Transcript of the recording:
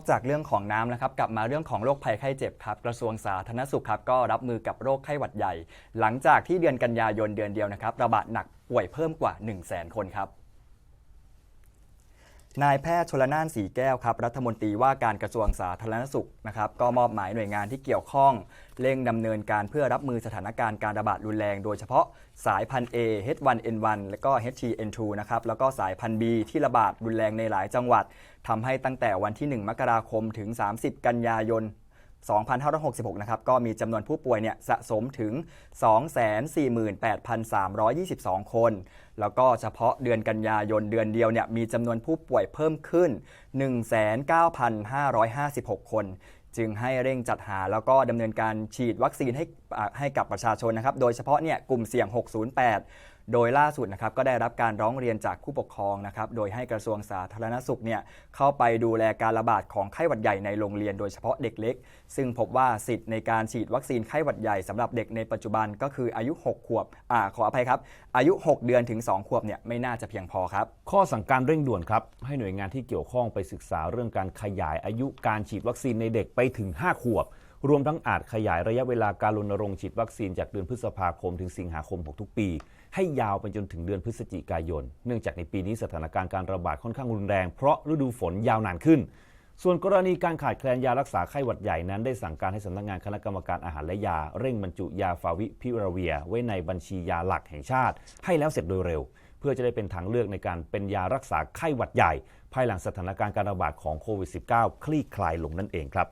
อกจากเรื่องของน้ำนะครับกลับมาเรื่องของโรคภัยไข้เจ็บครับกระทรวงสาธารณสุขครับก็รับมือกับโรคไข้หวัดใหญ่ หลังจากที่เดือนกันยายนเดือนเดียวนะครับระบาดหนักป่วยเพิ่มกว่า 1 0 0 0 0แสนคนครับ นายแพทย์ชลนานสีแก้วครับรัฐมนตรีว่าการกระทรวงสาธารณสุขนะครับก็มอบหมายหน่วยงานที่เกี่ยวข้องเร่งดำเนินการเพื่อรับมือสถานการณ์การระบาดรุนแรง โดยเฉพาะสายพันธุ์ A H1N1 และก็ H3N2 นะครับแล้วก็สายพันธุ์ B ที่ระบาดรุนแรงในหลายจังหวัดทำให้ตั้งแต่วันที่ 1 มกราคมถึง 30 กันยายน 2566 นะครับ ก็มีจำนวนผู้ป่วยเนี่ยสะสมถึง 248,322 คน แล้วก็เฉพาะเดือนกันยายนเดือนเดียวเนี่ยมีจำนวนผู้ป่วยเพิ่มขึ้น 19,556 คน จึงให้เร่งจัดหาแล้วก็ดำเนินการฉีดวัคซีนให้ให้กับประชาชนนะครับ โดยเฉพาะเนี่ยกลุ่มเสี่ยง 608 โดยล่าสุดนะครับก็ได้รับการร้องเรียนจากผู้ปกครองนะครับ โดยให้กระทรวงสาธารณสุขเนี่ยเข้าไปดูแลการระบาดของไข้หวัดใหญ่ในโรงเรียนโดยเฉพาะเด็กเล็ก ซึ่งพบว่าสิทธิ์ในการฉีดวัคซีนไข้หวัดใหญ่สำหรับเด็กในปัจจุบันก็คืออายุ 6 ขวบอ่าขออภัยครับ อายุ 6 เดือนถึง 2 ขวบเนี่ยไม่น่าจะเพียงพอครับ ข้อสั่งการเร่งด่วนครับให้หน่วยงานที่เกี่ยวข้องไปศึกษาเรื่องการขยายอายุการฉีดวัคซีนในเด็กไปไปถึง 5 ขวบ รวมทั้งอาจขยายระยะเวลาการรณรงค์ฉีดวัคซีนจากเดือนพฤษภาคมถึงสิงหาคมของทุกปี ให้ยาวไปจนถึงเดือนพฤศจิกายน เนื่องจากในปีนี้สถานการณ์การระบาดค่อนข้างรุนแรงเพราะฤดูฝนยาวนานขึ้นส่วนกรณีการขาดแคลนยารักษาไข้หวัดใหญ่นั้นได้สั่งการให้สำนักงานคณะกรรมการอาหารและยา เร่งบรรจุยาฟาวิพิราเวีย ไว้ในบัญชียาหลักแห่งชาติ ให้แล้วเสร็จโดยเร็ว เพื่อจะได้เป็นทางเลือกในการเป็นยารักษาไข้หวัดใหญ่ ภายหลังสถานการณ์การระบาดของโควิด -19 คลี่คลายลงนั่นเองครับ